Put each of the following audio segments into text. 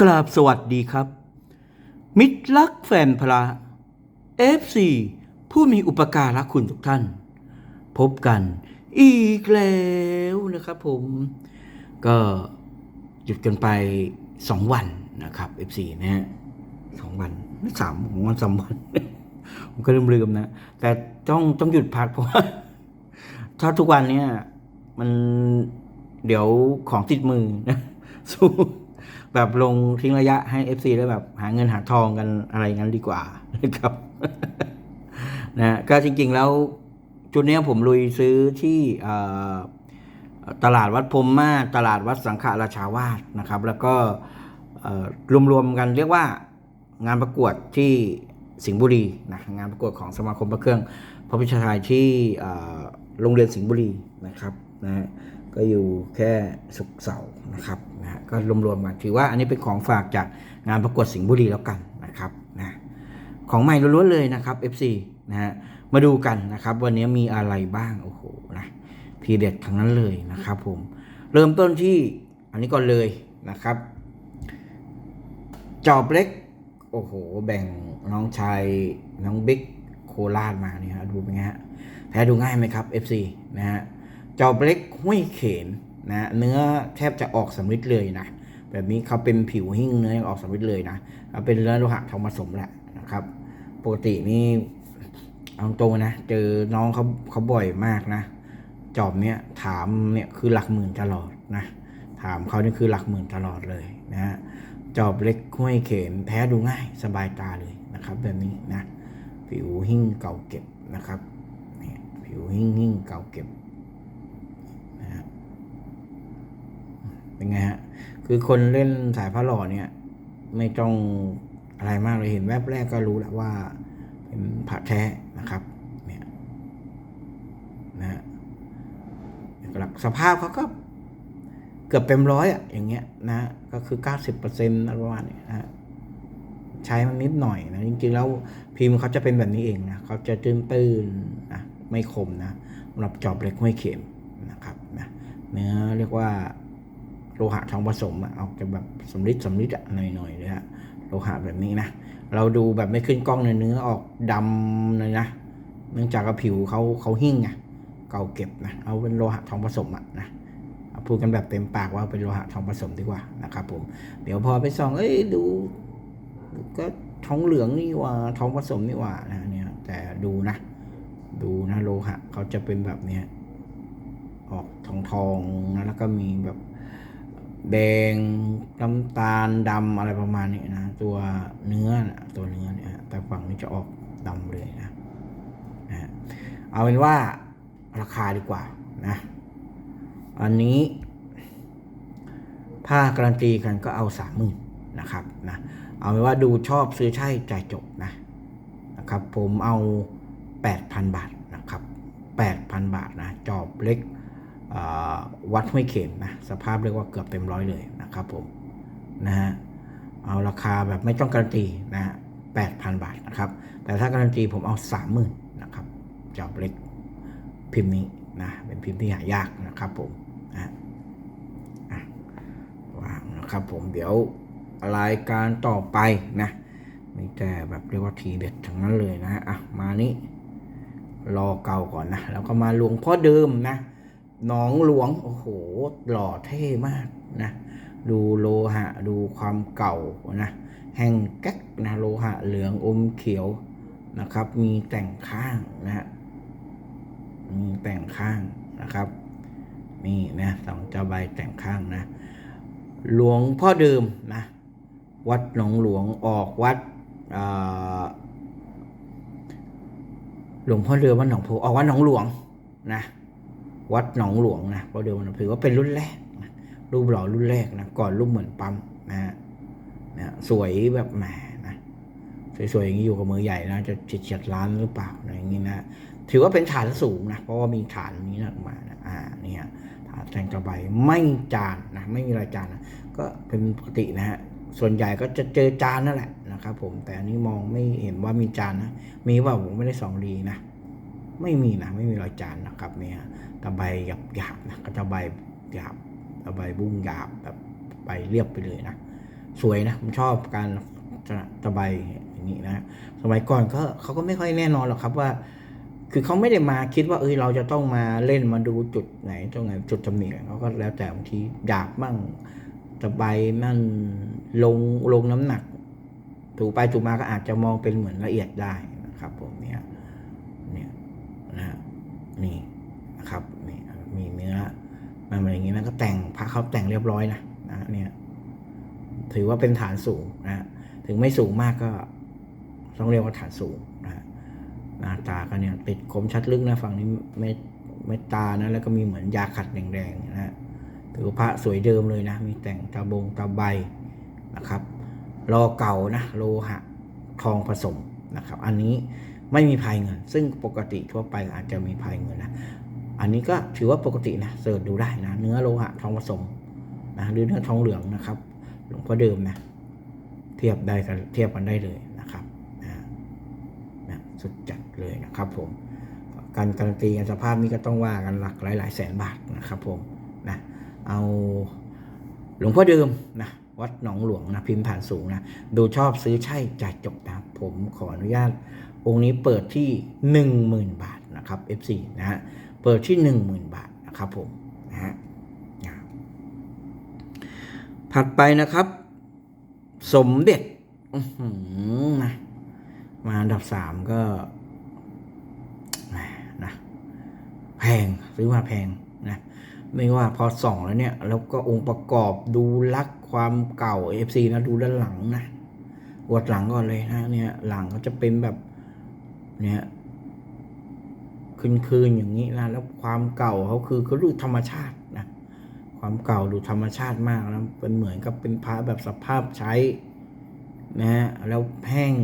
กราบสวัสดีครับ มิตรรักแฟนพระ FC ผู้มีอุปการะคุณทุกท่าน พบกันอีกแล้วนะครับผมก็หยุดกันไปสองวันนะครับ FC นะฮะสองวันไม่สามวันสามวัน ผมก็ลืมลืมๆนะ แต่ต้องต้องหยุดพักเพราะว่าถ้าทุกวันเนี้ยมันเดี๋ยวของติดมือนะสู้ แบบลงทิ้งระยะให้ FC แล้วแบบหาเงินหาทองกันอะไรงั้นดีกว่านะครับนะก็จริงๆแล้วจุดนี้ผมลุยซื้อที่ตลาดวัดพรมมาตลาดวัดสังฆราชาวาสนะครับ แล้วก็รวมๆกันเรียกว่างานประกวดที่สิงห์บุรีนะงานประกวดของสมาคมพระเครื่องพระพิชายที่โรงเรียนสิงห์บุรีนะครับนะฮะ ก็อยู่แค่สุกเสาร์นะครับนะฮะก็รวมๆกันถือว่าอันนี้เป็นของฝากจากงานประกวดสิงห์บุรีแล้วกันนะครับนะของใหม่ล้วนๆเลยนะครับ FC นะฮะมาดูกันนะครับ วันนี้มีอะไรบ้างโอ้โหนะทีเด็ดทั้งนั้นเลยนะครับผมเริ่มต้นที่อันนี้ก่อนเลยนะครับจอบเล็ก โอ้โห แบ่งน้องชายน้องบิ๊กโคราชมาเนี่ยฮะดูเป็นไงฮะแพ้ดูง่ายไหมครับ FC นะฮะ จอบเล็กห้วยเขนนะเนื้อแทบจะออกสำริดเลยนะแบบนี้เขาเป็นผิวหิ้งเนื้อยังออกสำริดเลยนะเป็นเนื้อโลหะทองผสมแหละนะครับปกตินี่เอาตรงนะเจอน้องเขาเขาบ่อยมากนะ จอบเนี้ยถามเนี่ยคือหลักหมื่นตลอดนะถามเขานี่คือหลักหมื่นตลอดเลยนะฮะจอบเล็กห้วยเขนแพ้ดูง่ายสบายตาเลยนะครับ แบบนี้นะผิวหิ้งเก่าเก็บนะครับผิวหิ้งหิ้งเก่าเก็บนะฮะ เป็นไงฮะ คือคนเล่นสายพระหล่อเนี่ย ไม่ต้องอะไรมากเลยเห็นแวบแรกก็รู้แล้วว่า เป็นพระแท้นะครับ เนี่ยนะฮะเอกลักสภาพเขาก็เกือบเต็มร้อยอะอย่างเงี้ยนะก็คือเก้าสิบเปอร์เซ็นต์ประมาณนี้นะฮะใช้มันนิดหน่อยนะจริงๆแล้วพิมพ์เขาจะเป็นแบบนี้เองนะเขาจะตื้นตื้นๆนะไม่คมนะสำหรับจอบเล็กห้วยเข็มนะครับนะเนื้อเรียกว่า โลหะทองผสมอะเอาจะแบบสำริดสำริดอะหน่อยๆเลยฮะโลหะแบบนี้นะ เราดูแบบไม่ขึ้นกล้องเนื้อออกดำเลยนะ เนื่องจากว่าผิวเขาเขาหิ้งไงเก่าเก็บนะเอาเป็นโลหะทองผสมอะนะพูดกันแบบเต็มปากว่าเป็นโลหะทองผสมดีกว่านะครับผมเดี๋ยวพอไปส่องเอ้ยดู ก็ทองเหลืองนี่ว่าทองผสมนี่ว่านะเนี่ยแต่ดูนะ ดูนะโลหะเขาจะเป็นแบบเนี้ยออกทองทองนะแล้วก็มีแบบ แดงน้ำตาลดำอะไรประมาณนี้นะ ตัวเนื้อนะตัวเนื้อเนี่ยแต่ฝั่งนี้จะออกดำเลยนะนะฮะเอาเป็นว่าราคาดีกว่านะอันนี้ ผ้าการันตีกันก็เอาสามหมื่นนะครับนะเอาเป็นว่าดูชอบซื้อใช่จ่ายจบนะนะครับ ผมเอาแปดพันบาทนะครับแปดพันบาทนะ จอบเล็ก วัดห้วยเข็มนะสภาพเรียกว่าเกือบเต็มร้อยเลยนะครับผมนะฮะเอาราคาแบบไม่ต้องการันตีนะฮะแปดพันบาทนะครับ แต่ถ้าการันตีผมเอาสามหมื่นนะครับจอบเล็กพิมพ์นี้นะเป็นพิมพ์ที่หายากนะครับผมนะฮะวางนะครับผมเดี๋ยวรายการต่อไปนะมีแต่แบบเรียกว่าทีเด็ดทั้งนั้นเลยนะฮะอะมานี้รอเก่าก่อนนะแล้วก็มาหลวงพ่อเดิมนะ หนองหลวง โอ้โห หล่อเท่มากนะ ดูโลหะ ดูความเก่านะ แห้งแก๊กนะโลหะเหลืองอมเขียวนะครับ มีแต่งข้างนะฮะมีแต่งข้างนะครับ นี่นะสองจ้าใบแต่งข้างนะ หลวงพ่อเดิมนะ วัดหนองหลวงออกวัดหลวงพ่อเรือวัดหนองโพออกวัดหนองหลวงนะ วัดหนองหลวงนะเพราะเดิมมันถือว่าเป็นรุ่นแรกนะรูปหล่อรุ่นแรกนะก่อนรูปเหมือนปั๊มนะฮะนะสวยแบบแหมนะสวยๆอย่างนี้อยู่กับมือใหญ่นะจะเฉียดๆล้านหรือเปล่าอะไรอย่างนี้นะถือว่าเป็นฐานสูงนะเพราะว่ามีฐานนี้ออกมานะอ่าเนี่ยฐานแทงกระใบไม่จานนะไม่มีรายจานนะก็เป็นปกตินะฮะส่วนใหญ่ก็จะเจอจานนั่นแหละนะครับผมแต่อันนี้มองไม่เห็นว่ามีจานนะมีว่าผมไม่ได้สองดีนะ ไม่มีนะไม่มีรอยจานนะครับเนี่ยตะไบหยาบหยาบนะก็ตะไบหยาบตะไบบุ้งหยาบแบบใบเรียบไปเลยนะสวยนะผมชอบการตะไบอย่างนี้นะสมัยก่อนก็เขาก็ไม่ค่อยแน่นอนหรอกครับว่า คือเขาไม่ได้มาคิดว่าเอ้ยเราจะต้องมาเล่นมาดูจุดไหนตรงไหนจุดตำหนิเขาก็แล้วแต่บางทีหยาบมั่งตะไบมั่งลงลงน้ำหนักถูไปถูมาก็อาจจะมองเป็นเหมือนละเอียดได้นะครับผมเนี่ยเนี่ยนะฮะ นี่นะครับนี่มีเนื้อมันอะไรอย่างงี้นะก็แต่งพระเขาแต่งเรียบร้อยนะนะเนี่ยถือว่าเป็นฐานสูงนะถึงไม่สูงมากก็ต้องเรียกว่าฐานสูงนะหน้าตาก็เนี่ยติดคมชัดลึกนะฝั่งนี้เม็ดเม็ดตานะแล้วก็มีเหมือนยาขัดแดงๆนะถือว่าพระสวยเดิมเลยนะ มีแต่งตาบงตาใบนะครับรอเก่านะโลหะทองผสมนะครับ อันนี้ ไม่มีภายเงิน ซึ่งปกติทั่วไปอาจจะมีภายเงินนะอันนี้ก็ถือว่าปกตินะเสิร์ชดูได้นะเนื้อโลหะทองผสมนะหรือเนื้อทองเหลืองนะครับ หลวงพ่อเดิมนะเทียบได้กันเทียบกันได้เลยนะครับนะนะสุดจัดเลยนะครับผมการการันตีกันสภาพนี้ก็ต้องว่ากันหลักหลายหลายๆแสนบาทนะครับผมนะเอาหลวงพ่อเดิมนะวัดหนองหลวงนะพิมพ์ผ่านสูงนะดูชอบซื้อใช่จ่ายจบนะครับผมขออนุญาต องค์นี้เปิดที่หนึ่งหมื่นบาทนะครับ F4 นะฮะเปิดที่หนึ่งหมื่นบาทนะครับผมนะฮะนะถัดไปนะครับ สมเด็จนะมาอันดับสามก็นะแพงซื้อมาแพงนะไม่ว่าพอส่องแล้วเนี่ย แล้วก็องค์ประกอบดูลักษณ์ความเก่า FC นะ ดูด้านหลังนะอวดหลังก่อนเลยนะเนี่ยหลังก็จะเป็นแบบ เนี่ยคืนคืนๆอย่างนี้นะแล้วความเก่าเขาคือเขาดูธรรมชาตินะความเก่าดูธรรมชาติมากแล้วเป็นเหมือนกับเป็นพระแบบสภาพใช้นะฮะแล้วแห้ง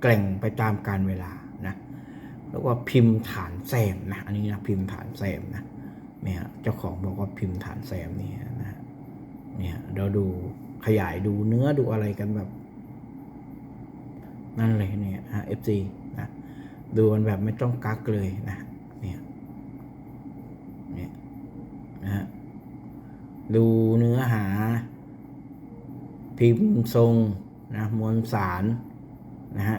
แกร่งไปตามการเวลานะแล้วก็พิมพ์ฐานแซมนะอันนี้นะพิมพ์ฐานแซมนะเนี่ยเจ้าของบอกว่าพิมพ์ฐานแซมนี่นะเนี่ยเราดูขยายดูเนื้อดูอะไรกันแบบ นั่นเลยเนี่ยฮะ FC นะ ดูมันแบบไม่ต้องกักเลยนะเนี่ยเนี่ยนะฮะดูเนื้อหา พิมพ์ทรงนะมวลสารนะฮะ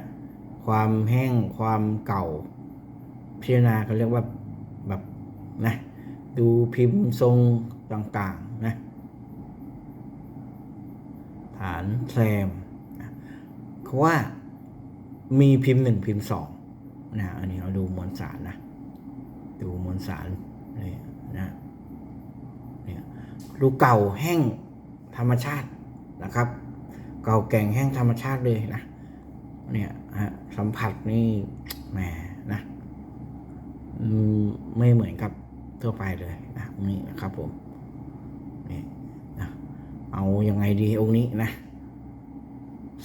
ความแห้งความเก่า พิจารณาเขาเรียกว่าแบบนะดูพิมพ์ทรงต่างๆนะฐานแซมนะเขาว่ามีพิมพ์หนึ่งพิมพ์สอง นะ อันนี้เราดูมวลสารนะ ดูมวลสารนี่นะเนี่ยดูเก่าแห้งธรรมชาตินะครับ เก่าแก่งแห้งธรรมชาติเลยนะ เนี่ยฮะสัมผัสนี่แหมนะมไม่เหมือนกับทั่วไปเลยนะองค์นี้นะครับผมนี่นะเอายังไงดีองค์นี้นะ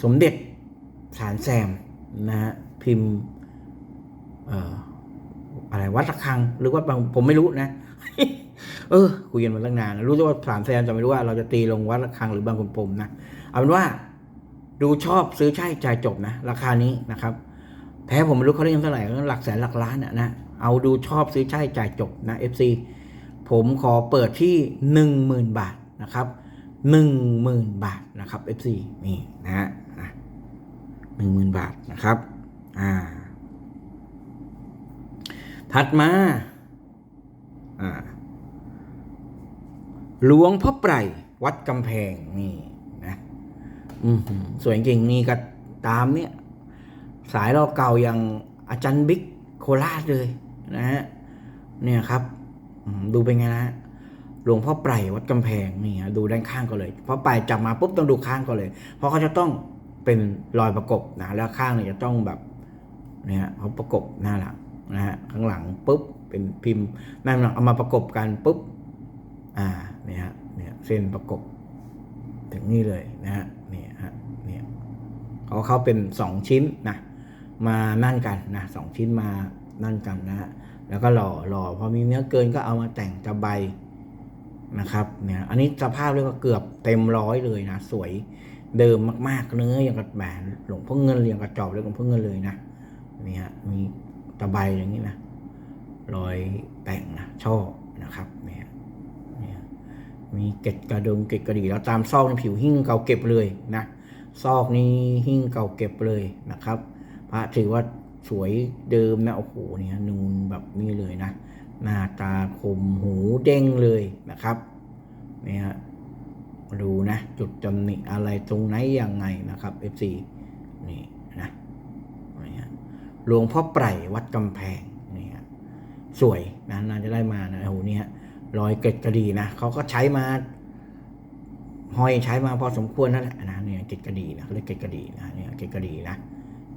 สมเด็จสารแซมนะฮะพิมพ์ อะไรวัดระฆังหรือว่าบางผมไม่รู้นะ เออคุยกันมาตั้งนานรู้ว่าสารแซมจะไม่รู้ว่าเราจะตีลงวัดระฆังหรือบางคนปมนะเอาเป็นว่าดูชอบซื้อใช่จ่ายจบนะ ราคานี้นะครับ แพ้ผมไม่รู้เขาเรียกเท่าไหร่หลักแสนหลักล้านอะนะเอาดูชอบซื้อใช่จ่ายจบนะ FC ผมขอเปิดที่หนึ่งหมื่นบาทนะครับหนึ่งหมื่นบาทนะครับ FC นี่นะฮะหนึ่งหมื่นบาทนะครับ อ่า ถัดมาหลวงพ่อไพรวัดกำแพงนี่นะสวยจริงนี่ก็ตามเนี่ย สายเราเก่าอย่างอาจารย์บิ๊กโคราชเลยนะฮะเนี่ยครับดูเป็นไงนะหลวงพ่อไพรวัดกำแพงนี่ฮะดูด้านข้างก็เลยเพราะไปจับมาปุ๊บต้องดูข้างก็เลย เพราะเขาจะต้องเป็นรอยประกบนะแล้วข้างเนี่ยจะต้องแบบเนี่ยเขาประกบหน้าหลัง นะฮะข้างหลังปุ๊บเป็นพิมพ์น้าหลังเอามาประกบกันปุ๊บอ่าเนี่ยฮะเนี่ยเส้นประกบ ถึงนี่เลยนะฮะเนี่ยฮะเนี่ยเขาเขาเป็นสองชิ้นนะมานั่นกันนะสองชิ้นมานั่นกันนะฮะแล้วก็หล่อหล่อพอมีเนื้อเกินก็เอามาแต่งตะไบนะครับเนี่ยอันนี้สภาพเรียกว่าเกือบเต็มร้อยเลยนะสวยเดิมมากๆเนื้ออย่างกับแหวนหลวงพ่อเงินเรียงกระจอบเลยหลวงพ่อเงินเลยนะนี่ฮะมีะไบอย่างนี้นะรอยแต่งนะช่อนะครับเนี่ยเนี่ยมีเกล็ดกระดงเกล็ดกระดีแล้วตามซอกในผิวหิ้งเก่าเก็บเลยนะซอกนี้หิ้งเก่าเก็บเลยนะครับ พระถือว่าสวยเดิมนะโอ้โหเนี่ยนูนแบบนี้เลยนะ หน้าตาคมหูเด้งเลยนะครับนี่ฮะดูนะ จุดจำหนิอะไรตรงไหนยังไงนะครับ FC นี่นะ หลวงพ่อไพรวัดกำแพงนี่ฮะสวยนะน่าจะได้มานะโอ้โหนี่ฮะรอยเกล็ดกระดีนะเขาก็ใช้มาห้อยใช้มาพอสมควรนั่นแหละนะเนี่ยเกล็ดกระดีนะเขาเรียกเกล็ดกระดีนะเนี่ยเกล็ดกระดีนะ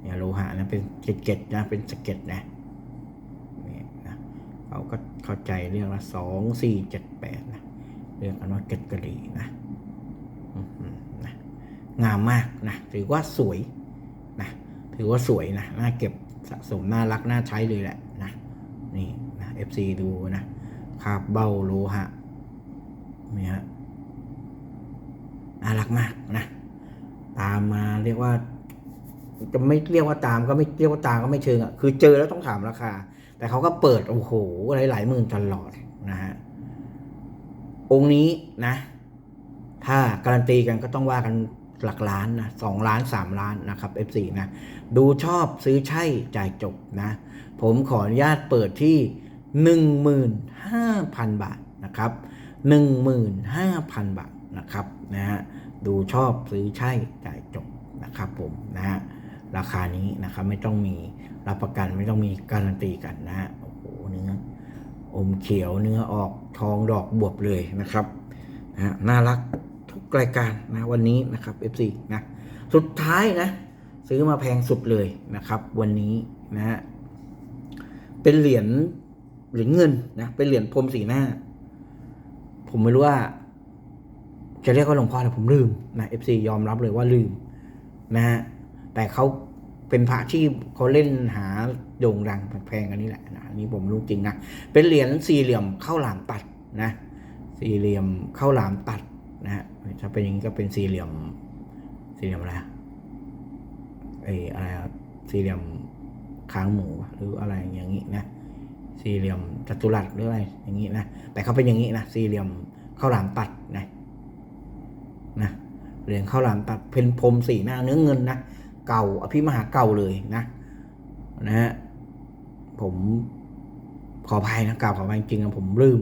เนี่ยโลหะนะเป็นเกล็ดๆนะเป็นสเก็ดนะนี่นะเขาก็เข้าใจเรื่องละสองสี่เจ็ดแปดนะเรียกกันว่าเกตกระอื้อหือนะงามมากนะถือว่าสวยนะถือว่าสวยนะน่าเก็บ สะสมน่ารักน่าใช้เลยแหละนะนี่นะ FC ดูนะคาบเบ้าโลหะนี่ฮะน่ารักมากนะ ตามมาเรียกว่า จะไม่เรียกว่าตามก็ไม่เรียกว่าตามก็ไม่เชิงอะคือเจอแล้วต้องถามราคา แต่เขาก็เปิดโอ้โหหลายหลายหมื่นตลอดนะฮะองค์นี้นะ ถ้าการันตีกันก็ต้องว่ากัน หลักล้านนะสองล้านสามล้านนะครับ F4 นะ ดูชอบซื้อใช่จ่ายจบนะ ผมขออนุญาตเปิดที่ 15,000 บาทนะครับ 15,000 บาทนะครับนะฮะดูชอบซื้อใช่จ่ายจบนะครับผมนะฮะราคานี้นะครับไม่ต้องมีรับประกันไม่ต้องมีการันตีกันนะฮะโอ้โหเนื้ออมเขียวเนื้อออกทองดอกบวบเลยนะครับนะฮะน่ารัก ทุกรายการนะวันนี้นะครับ FC นะสุดท้ายนะ ซื้อมาแพงสุดเลยนะครับ วันนี้นะฮะเป็นเหรียญเหรียญเงินนะเป็นเหรียญพรมสีหน้า ผมไม่รู้ว่า จะเรียกว่าหลวงพ่อแต่ผมลืมนะ FC ยอมรับเลยว่าลืมนะฮะแต่เขาเป็นพระที่เขาเล่นหาโด่งดังแพงกันนี่แหละนะนี่ผมรู้จริงนะเป็นเหรียญสี่เหลี่ยมข้าวหลามตัดนะ สี่เหลี่ยมข้าวหลามตัด นะฮะถ้าเป็นอย่างนี้ก็เป็นสี่เหลี่ยม สี่เหลี่ยมอะไรไอ้อะไรสี่เหลี่ยมค้างหมูหรืออะไรอย่างนี้นะสี่เหลี่ยมจัตุรัสหรืออะไรอย่างนี้นะแต่เขาเป็นอย่างนี้นะสี่เหลี่ยมข้าวหลามตัดนะนะเหรียญข้าวหลามตัดเพนพรมสีหน้าเนื้อเงินนะเก่าอภิมหาเก่าเลยนะนะฮะผมขออภัยนะกล่าวขออภัยจริงๆนะผมลืม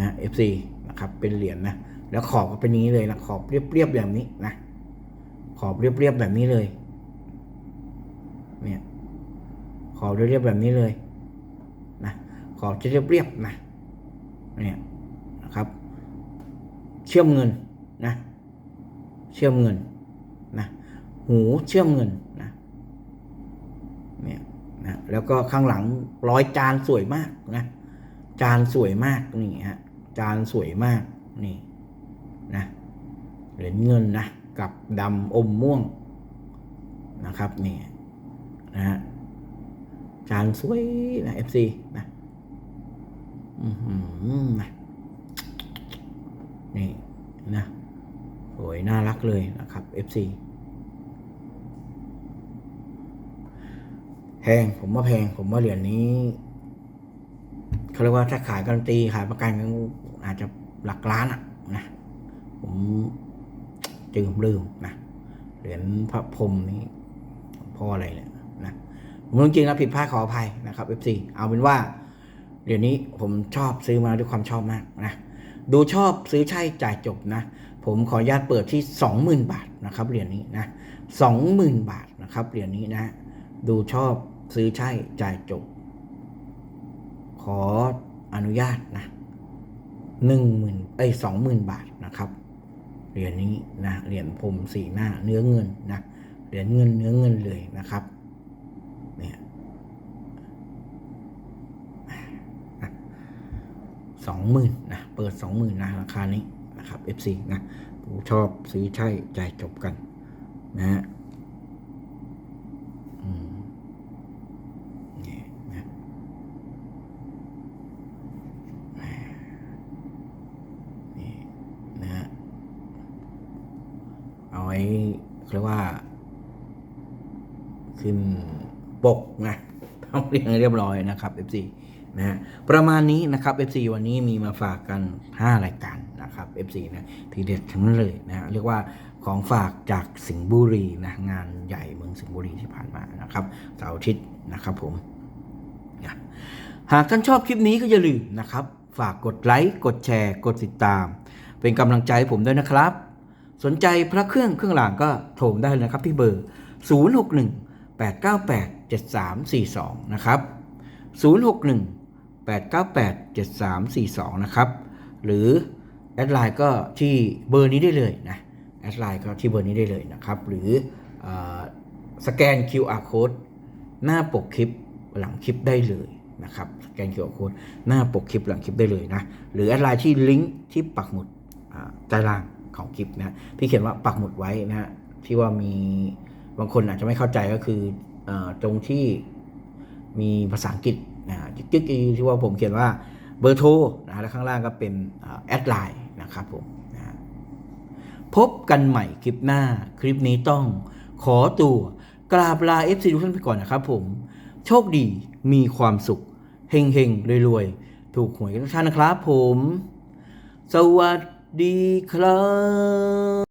นะ FC นะครับเป็นเหรียญนะแล้วขอบก็เป็นอย่างนี้เลยนะขอบเรียบๆแบบนี้นะ ขอบเรียบๆแบบนี้เลย เนี่ย ขอบเรียบๆแบบนี้เลยนะขอบจะเรียบๆนะเนี่ยนะครับ เชื่อมเงินนะ เชื่อมเงินนะหูเชื่อมเงินนะเนี่ยนะแล้วก็ข้างหลังร้อยจานสวยมากนะจานสวยมากนี่ฮะ จานสวยมากนี่นะเหรียญเงินนะกับดำอมม่วงนะครับนี่นะฮะจานสวยนะ FC นะอือนะนี่นะสวยน่ารักเลยนะครับ FC แพงผมว่าแพงผมว่าเหรียญนี้เขาเรียกว่าถ้าขายการันตีขายประกันก็ อาจจะหลักล้านอะนะผมจึงลืมนะเหรียญพระพรมนี้พ่ออะไรเนี่ยนะผมจริงๆแล้วผิดพลาดขออภัยนะครับ FC เอาเป็นว่าเหรียญนี้ผมชอบซื้อมาด้วยความชอบมากนะดูชอบซื้อใช่จ่ายจบนะ ผมขออนุญาตเปิดที่ 20,000 บาทนะครับเหรียญนี้นะ20,000 บาทนะครับเหรียญนี้นะ ดูชอบซื้อใช่จ่ายจบ ขออนุญาตนะ หนึ่งหมื่นเอ้สองหมื่นบาทนะครับเหรียญนี้นะเหรียญพรมสีหน้าเนื้อเงินนะเหรียญเงินเนื้อเงินเลยนะครับเนี่ยสองหมื่นนะเปิดสองหมื่นนะราคานี้นะครับ FC นะผู้ชอบซื้อใช่จ่ายจบกันนะฮะอืมนี่นะนี่นะฮะเอาไว้เรียกว่า ขึ้นปกนะต้องเรียงเรียบร้อยนะครับ FC นะฮะประมาณนี้นะครับ FC วันนี้มีมาฝากกัน 5 รายการนะครับ FC นะทีเด็ดทั้งนั้นเลยนะฮะเรียกว่าของฝากจากสิงห์บุรีนะงานใหญ่เมืองสิงห์บุรีที่ผ่านมานะครับเสาร์อาทิตย์นะครับผมนะหากท่านชอบคลิปนี้ก็อย่าลืมนะครับ ฝากกดไลค์กดแชร์ กดติดตาม เป็นกำลังใจให้ผมด้วยนะครับ สนใจพระเครื่องเครื่องรางก็โทรได้เลยนะครับที่เบอร์ 061 898 7342 นะครับ 061 898 7342 นะครับ หรือแอดไลน์ก็ที่เบอร์นี้ได้เลยนะแอดไลน์ก็ที่เบอร์นี้ได้เลยนะครับ หรืออสแกน QR code หน้าปกคลิปหลังคลิปได้เลยนะครับสแกน QR code หน้าปกคลิปหลังคลิปได้เลยนะ หรือแอดไลน์ที่ลิงก์ที่ปักหมุดใต้ล่างของคลิปนะพี่เขียนว่าปักหมุดไว้นะฮะที่ว่ามี บางคนอาจจะไม่เข้าใจก็คืออตรงที่มีภาษาอังกฤษนะจิ๊กๆที่ว่าผมเขียนว่าเบอร์โทรนะแล้วข้างล่างก็เป็นแอดไลน์นะครับผมนะฮะพบกันใหม่คลิปหน้าคลิปนี้ต้องขอตัวกราบลา FC ทุกท่านไปก่อนนะครับผมโชคดีมีความสุขเฮงเฮงรวยๆ ถูกหวยกันทุกท่านนะครับผม สวัสดีครับ